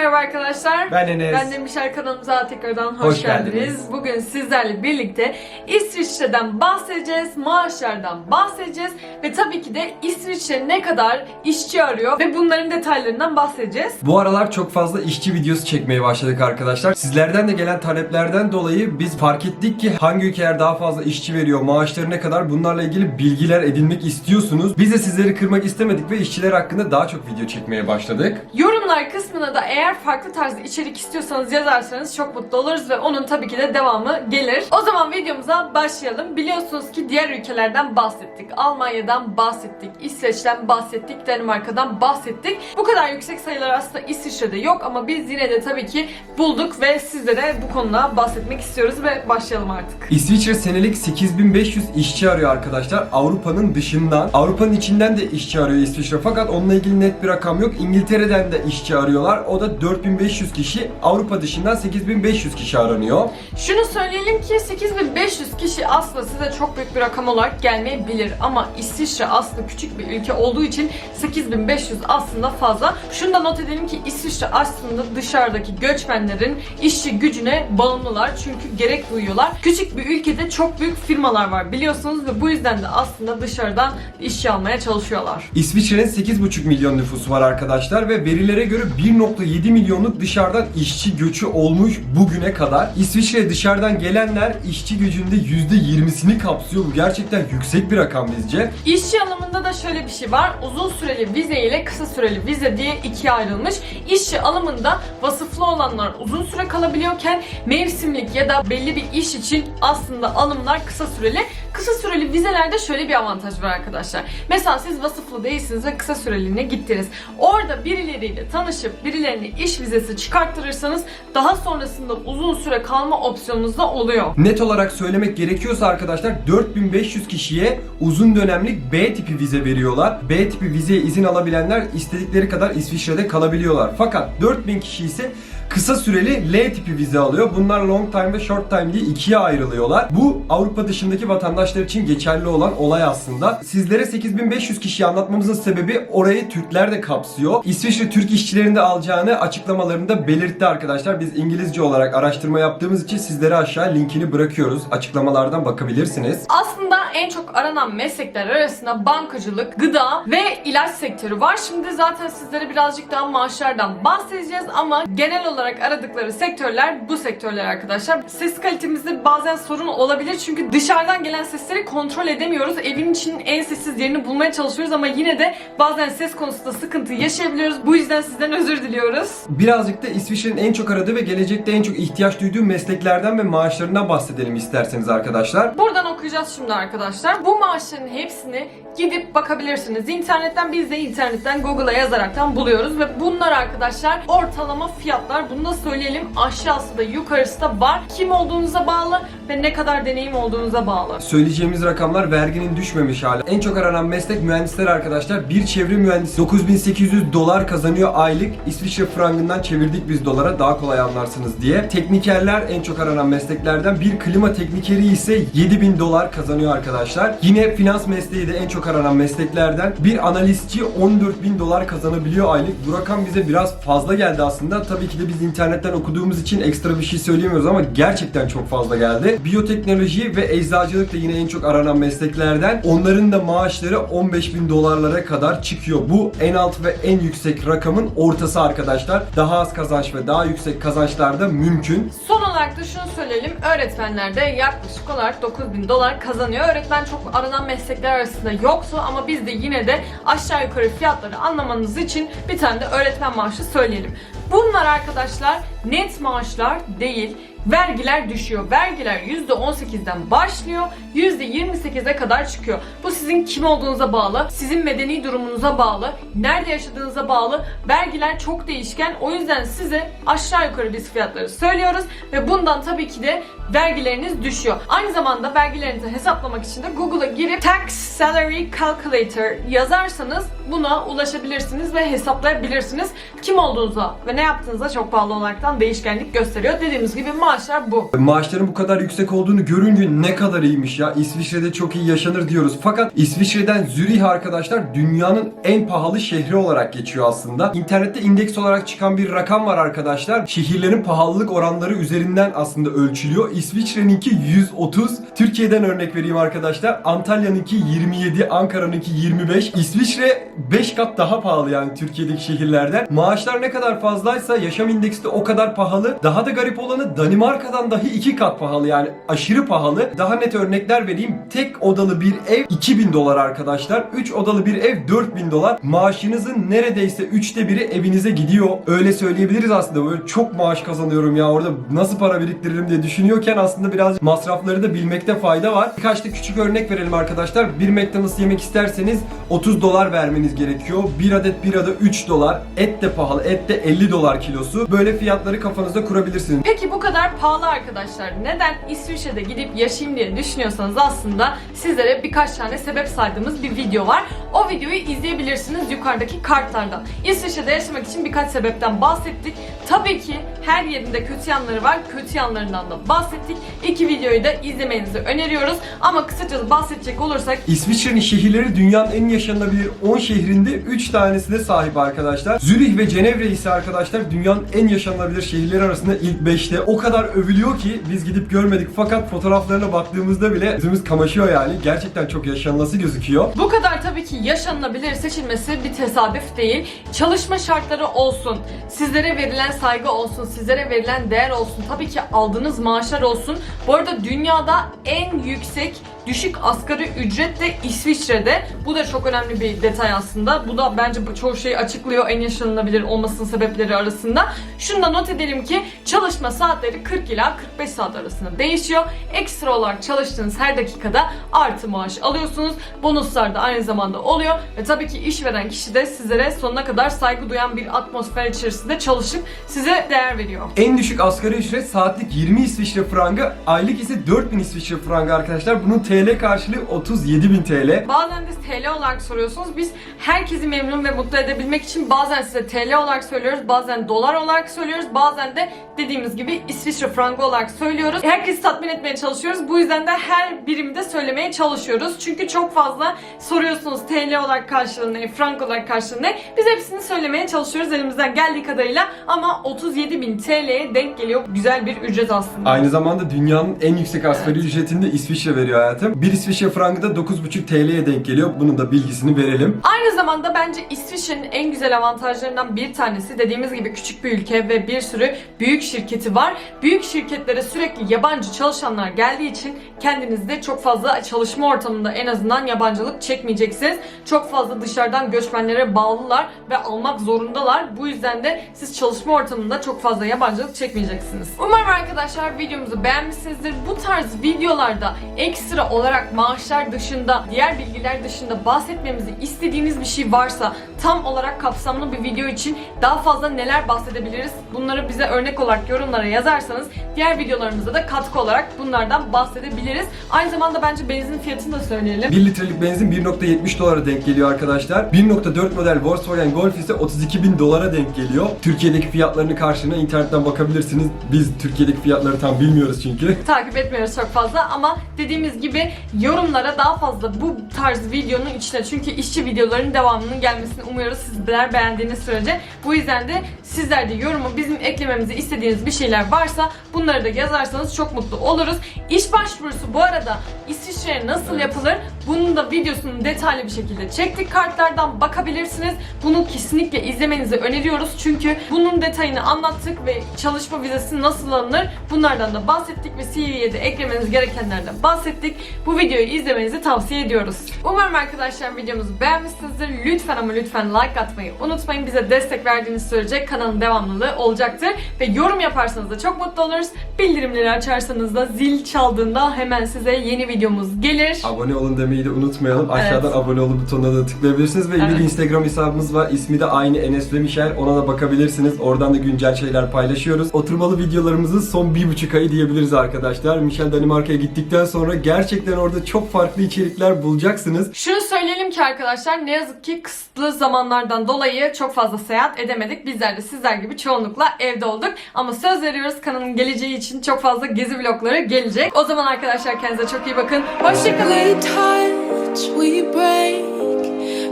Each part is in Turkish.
merhaba arkadaşlar. Ben Enes. Ben Demişer kanalımıza tekrardan hoş, Hoş geldiniz. geldiniz. Bugün sizlerle birlikte İsviçre'den bahsedeceğiz, maaşlardan bahsedeceğiz ve tabii ki de İsviçre ne kadar işçi arıyor ve bunların detaylarından bahsedeceğiz. Bu aralar çok fazla işçi videosu çekmeye başladık arkadaşlar. Sizlerden de gelen taleplerden dolayı biz fark ettik ki hangi ülkeler daha fazla işçi veriyor, maaşları ne kadar bunlarla ilgili bilgiler edinmek istiyorsunuz. Biz de sizleri kırmak istemedik ve işçiler hakkında daha çok video çekmeye başladık. Yorumlar kısmına da eğer farklı tarzda içerik istiyorsanız yazarsanız çok mutlu oluruz ve onun tabii ki de devamı gelir. O zaman videomuza başlayalım. Biliyorsunuz ki diğer ülkelerden bahsettik. Almanya'dan bahsettik, İsveç'ten bahsettik, Danimarka'dan bahsettik. Bu kadar yüksek sayılar aslında İsviçre'de yok ama biz yine de tabii ki bulduk ve sizlere bu konuda bahsetmek istiyoruz ve başlayalım artık. İsviçre senelik 8500 işçi arıyor arkadaşlar. Avrupa'nın dışından. Avrupa'nın içinden de işçi arıyor İsviçre fakat onunla ilgili net bir rakam yok. İngiltere'den de işçi arıyorlar. O da 4500 kişi. Avrupa dışından 8500 kişi aranıyor. Şunu söyleyelim ki 8500 kişi aslında size çok büyük bir rakam olarak gelmeyebilir ama İsviçre aslında küçük bir ülke olduğu için 8500 aslında fazla. Şunu da not edelim ki İsviçre aslında dışarıdaki göçmenlerin işçi gücüne bağımlılar çünkü gerek duyuyorlar. Küçük bir ülkede çok büyük firmalar var biliyorsunuz ve bu yüzden de aslında dışarıdan işçi almaya çalışıyorlar. İsviçre'nin 8,5 milyon nüfusu var arkadaşlar ve verilere göre 1.7 milyonluk dışarıdan işçi göçü olmuş bugüne kadar. İsviçre'ye dışarıdan gelenler işçi gücünde %20'sini kapsıyor. Bu gerçekten yüksek bir rakam bizce. İşçi alımında da şöyle bir şey var. Uzun süreli vize ile kısa süreli vize diye ikiye ayrılmış. İşçi alımında vasıflı olanlar uzun süre kalabiliyorken mevsimlik ya da belli bir iş için aslında alımlar kısa süreli. Kısa süreli vizelerde şöyle bir avantaj var arkadaşlar. Mesela siz vasıflı değilsiniz ve kısa süreliğine gittiniz. Orada birileriyle tanışıp birilerine iş vizesi çıkarttırırsanız daha sonrasında uzun süre kalma opsiyonunuz da oluyor. Net olarak söylemek gerekiyorsa arkadaşlar 4500 kişiye uzun dönemlik B tipi vize veriyorlar. B tipi vizeye izin alabilenler istedikleri kadar İsviçre'de kalabiliyorlar. Fakat 4000 kişi ise kısa süreli L tipi vize alıyor. Bunlar long time ve short time diye ikiye ayrılıyorlar. Bu Avrupa dışındaki vatandaşlar için geçerli olan olay aslında. Sizlere 8500 kişiyi anlatmamızın sebebi orayı Türkler de kapsıyor. İsviçre Türk işçilerini de alacağını açıklamalarında belirtti arkadaşlar. Biz İngilizce olarak araştırma yaptığımız için sizlere aşağı linkini bırakıyoruz. Açıklamalardan bakabilirsiniz. Aslında en çok aranan meslekler arasında bankacılık, gıda ve ilaç sektörü var. Şimdi zaten sizlere birazcık daha maaşlardan bahsedeceğiz ama genel olarak aradıkları sektörler bu sektörler arkadaşlar. Ses kalitemizde bazen sorun olabilir çünkü dışarıdan gelen sesleri kontrol edemiyoruz. Evin için en sessiz yerini bulmaya çalışıyoruz ama yine de bazen ses konusunda sıkıntı yaşayabiliyoruz. Bu yüzden sizden özür diliyoruz. Birazcık da İsviçre'nin en çok aradığı ve gelecekte en çok ihtiyaç duyduğu mesleklerden ve maaşlarından bahsedelim isterseniz arkadaşlar. Buradan okuyacağız şimdi arkadaşlar. Bu maaşların hepsini gidip bakabilirsiniz. İnternetten biz de internetten Google'a yazaraktan buluyoruz ve bunlar arkadaşlar ortalama fiyatlar. Bunu da söyleyelim. Aşağısı da yukarısı da var. Kim olduğunuza bağlı ve ne kadar deneyim olduğunuza bağlı. Söyleyeceğimiz rakamlar verginin düşmemiş hali. En çok aranan meslek mühendisler arkadaşlar. Bir çevre mühendisi 9800 dolar kazanıyor aylık. İsviçre frangından çevirdik biz dolara daha kolay anlarsınız diye. Teknikerler en çok aranan mesleklerden. Bir klima teknikeri ise 7000 dolar kazanıyor arkadaşlar. Yine finans mesleği de en çok aranan mesleklerden. Bir analistçi 14000 dolar kazanabiliyor aylık. Bu rakam bize biraz fazla geldi aslında. Tabii ki de biz internetten okuduğumuz için ekstra bir şey söyleyemiyoruz ama gerçekten çok fazla geldi. Biyoteknoloji ve eczacılık da yine en çok aranan mesleklerden. Onların da maaşları 15 bin dolarlara kadar çıkıyor. Bu en alt ve en yüksek rakamın ortası arkadaşlar. Daha az kazanç ve daha yüksek kazançlar da mümkün. Son olarak da şunu söyleyelim. Öğretmenler de yaklaşık olarak 9000 dolar kazanıyor. Öğretmen çok aranan meslekler arasında yoktu ama biz de yine de aşağı yukarı fiyatları anlamanız için bir tane de öğretmen maaşı söyleyelim. Bunlar arkadaşlar net maaşlar değil. Vergiler düşüyor. Vergiler %18'den başlıyor. %28'e kadar çıkıyor. Bu sizin kim olduğunuza bağlı, sizin medeni durumunuza bağlı, nerede yaşadığınıza bağlı. Vergiler çok değişken. O yüzden size aşağı yukarı biz fiyatları söylüyoruz ve bundan tabii ki de vergileriniz düşüyor. Aynı zamanda vergilerinizi hesaplamak için de Google'a girip Tax Salary Calculator yazarsanız buna ulaşabilirsiniz ve hesaplayabilirsiniz. Kim olduğunuza ve ne yaptığınıza çok bağlı olaraktan değişkenlik gösteriyor. Dediğimiz gibi Maaşlar bu. Maaşların bu kadar yüksek olduğunu görünce ne kadar iyiymiş ya. İsviçre'de çok iyi yaşanır diyoruz. Fakat İsviçre'den Zürih arkadaşlar dünyanın en pahalı şehri olarak geçiyor aslında. İnternette indeks olarak çıkan bir rakam var arkadaşlar. Şehirlerin pahalılık oranları üzerinden aslında ölçülüyor. İsviçre'ninki 130. Türkiye'den örnek vereyim arkadaşlar. Antalya'nınki 27, Ankara'nınki 25. İsviçre 5 kat daha pahalı yani Türkiye'deki şehirlerden. Maaşlar ne kadar fazlaysa yaşam indeksi de o kadar pahalı. Daha da garip olanı Danimarka'dan dahi 2 kat pahalı yani aşırı pahalı. Daha net örnekler vereyim. Tek odalı bir ev 2000 dolar arkadaşlar. 3 odalı bir ev 4000 dolar. Maaşınızın neredeyse 3'te biri evinize gidiyor. Öyle söyleyebiliriz aslında. Böyle çok maaş kazanıyorum ya orada nasıl para biriktiririm diye düşünüyorken aslında biraz masrafları da bilmekte fayda var. Birkaç da küçük örnek verelim arkadaşlar. Bir McDonald's yemek isterseniz 30 dolar vermeniz gerekiyor. Bir adet birada 3 dolar. Et de pahalı. Et de 50 dolar kilosu. Böyle fiyatları kafanızda kurabilirsiniz. Peki bu kadar pahalı arkadaşlar neden İsviçre'de gidip yaşayayım diye düşünüyorsanız aslında sizlere birkaç tane sebep saydığımız bir video var. O videoyu izleyebilirsiniz yukarıdaki kartlardan. İsviçre'de yaşamak için birkaç sebepten bahsettik. Tabii ki her yerinde kötü yanları var. Kötü yanlarından da bahsettik. İki videoyu da izlemenizi öneriyoruz. Ama kısaca bahsedecek olursak İsviçre'nin şehirleri dünyanın en yaşanılabilir 10 şehrinde 3 tanesine sahip arkadaşlar. Zürih ve Cenevre ise arkadaşlar dünyanın en yaşanılabilir şehirleri arasında ilk 5'te. O kadar övülüyor ki biz gidip görmedik fakat fotoğraflarına baktığımızda bile yüzümüz kamaşıyor yani. Gerçekten çok yaşanılası gözüküyor. Bu kadar tabii ki yaşanılabilir seçilmesi bir tesadüf değil. Çalışma şartları olsun, sizlere verilen saygı olsun, sizlere verilen değer olsun, tabii ki aldığınız maaşlar olsun. Bu arada dünyada en yüksek düşük asgari ücret de İsviçre'de. Bu da çok önemli bir detay aslında. Bu da bence çoğu şeyi açıklıyor en yaşanılabilir olmasının sebepleri arasında. Şunu da not edelim ki çalışma saatleri 40 ila 45 saat arasında değişiyor. Ekstra olarak çalıştığınız her dakikada artı maaş alıyorsunuz. Bonuslar da aynı zamanda oluyor. Ve tabii ki işveren kişi de sizlere sonuna kadar saygı duyan bir atmosfer içerisinde çalışıp size değer veriyor. En düşük asgari ücret saatlik 20 İsviçre frangı, aylık ise 4000 İsviçre frangı arkadaşlar. Bunun TL karşılığı 37.000 TL. Bazen de TL olarak soruyorsunuz. Biz herkesi memnun ve mutlu edebilmek için bazen size TL olarak söylüyoruz, bazen dolar olarak söylüyoruz, bazen de dediğimiz gibi İsviçre frangı olarak söylüyoruz. Herkesi tatmin etmeye çalışıyoruz. Bu yüzden de her birimde söylemeye çalışıyoruz. Çünkü çok fazla soruyorsunuz TL olarak karşılığı ne, frank olarak karşılığı ne. Biz hepsini söylemeye çalışıyoruz elimizden geldiği kadarıyla ama 37.000 TL'ye denk geliyor. Güzel bir ücret aslında. Aynı zamanda dünyanın en yüksek asgari ücretini de İsviçre veriyor hayatım. Bir İsviçre frangı da 9,5 TL'ye denk geliyor. Bunun da bilgisini verelim. Aynı zamanda bence İsviçre'nin en güzel avantajlarından bir tanesi dediğimiz gibi küçük bir ülke ve bir sürü büyük şirketi var. Büyük şirketlere sürekli yabancı çalışanlar geldiği için kendinizde çok fazla çalışma ortamında en azından yabancılık çekmeyeceksiniz. Çok fazla dışarıdan göçmenlere bağlılar ve almak zorundalar. Bu yüzden de siz çalışma ortamında çok fazla yabancılık çekmeyeceksiniz. Umarım arkadaşlar videomuzu beğenmişsinizdir. Bu tarz videolarda ekstra olarak maaşlar dışında, diğer bilgiler dışında bahsetmemizi istediğiniz bir şey varsa tam olarak kapsamlı bir video için daha fazla neler bahsedebiliriz? Bunları bize örnek olarak yorumlara yazarsanız diğer videolarımızda da katkı olarak bunlardan bahsedebiliriz. Aynı zamanda bence benzin fiyatını da söyleyelim. 1 litrelik benzin 1.70 dolara denk geliyor arkadaşlar. 1.4 model Volkswagen Golf ise 32 bin dolara denk geliyor. Türkiye'deki fiyatlarını karşılığına internetten bakabilirsiniz. Biz Türkiye'deki fiyatları tam bilmiyoruz çünkü. takip etmiyoruz çok fazla ama dediğimiz gibi yorumlara daha fazla bu tarz videonun içine çünkü işçi videoların devamının gelmesini umuyoruz sizler beğendiğiniz sürece. Bu yüzden de sizler de yorumu bizim eklememizi istediğiniz bir şeyler varsa bunları da yazarsanız çok mutlu oluruz. İş başvurusu bu arada İsviçre'ye nasıl Evet. yapılır? Bunun da videosunu detaylı bir şekilde çektik. Kartlardan bakabilirsiniz. Bunu kesinlikle izlemenizi öneriyoruz. Çünkü bunun detayını anlattık ve çalışma vizesi nasıl alınır bunlardan da bahsettik ve CV'ye de eklemeniz gerekenlerden bahsettik. Bu videoyu izlemenizi tavsiye ediyoruz. Umarım arkadaşlar videomuzu beğenmişsinizdir. Lütfen ama lütfen like atmayı unutmayın. Bize destek verdiğiniz sürece kanalın devamlılığı olacaktır. Ve yorum yaparsanız da çok mutlu oluruz. Bildirimleri açarsanız da zil çaldığında hemen size yeni videomuz gelir. Abone olun demeyi de unutmayalım. Aşağıdan Evet. abone ol butonuna da tıklayabilirsiniz ve Evet. bir Instagram hesabımız var. İsmi de aynı Enes ve Michel. Ona da bakabilirsiniz. Oradan da güncel şeyler paylaşıyoruz. Oturmalı videolarımızın son bir buçuk ayı diyebiliriz arkadaşlar. Michel Danimarka'ya gittikten sonra gerçekten gerçekten orada çok farklı içerikler bulacaksınız. Şunu söyleyelim ki arkadaşlar ne yazık ki kısıtlı zamanlardan dolayı çok fazla seyahat edemedik. Bizler de sizler gibi çoğunlukla evde olduk. Ama söz veriyoruz kanalın geleceği için çok fazla gezi vlogları gelecek. O zaman arkadaşlar kendinize çok iyi bakın. Hoşçakalın.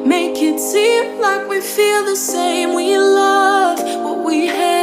Make it seem like we feel the same. We love what we hate.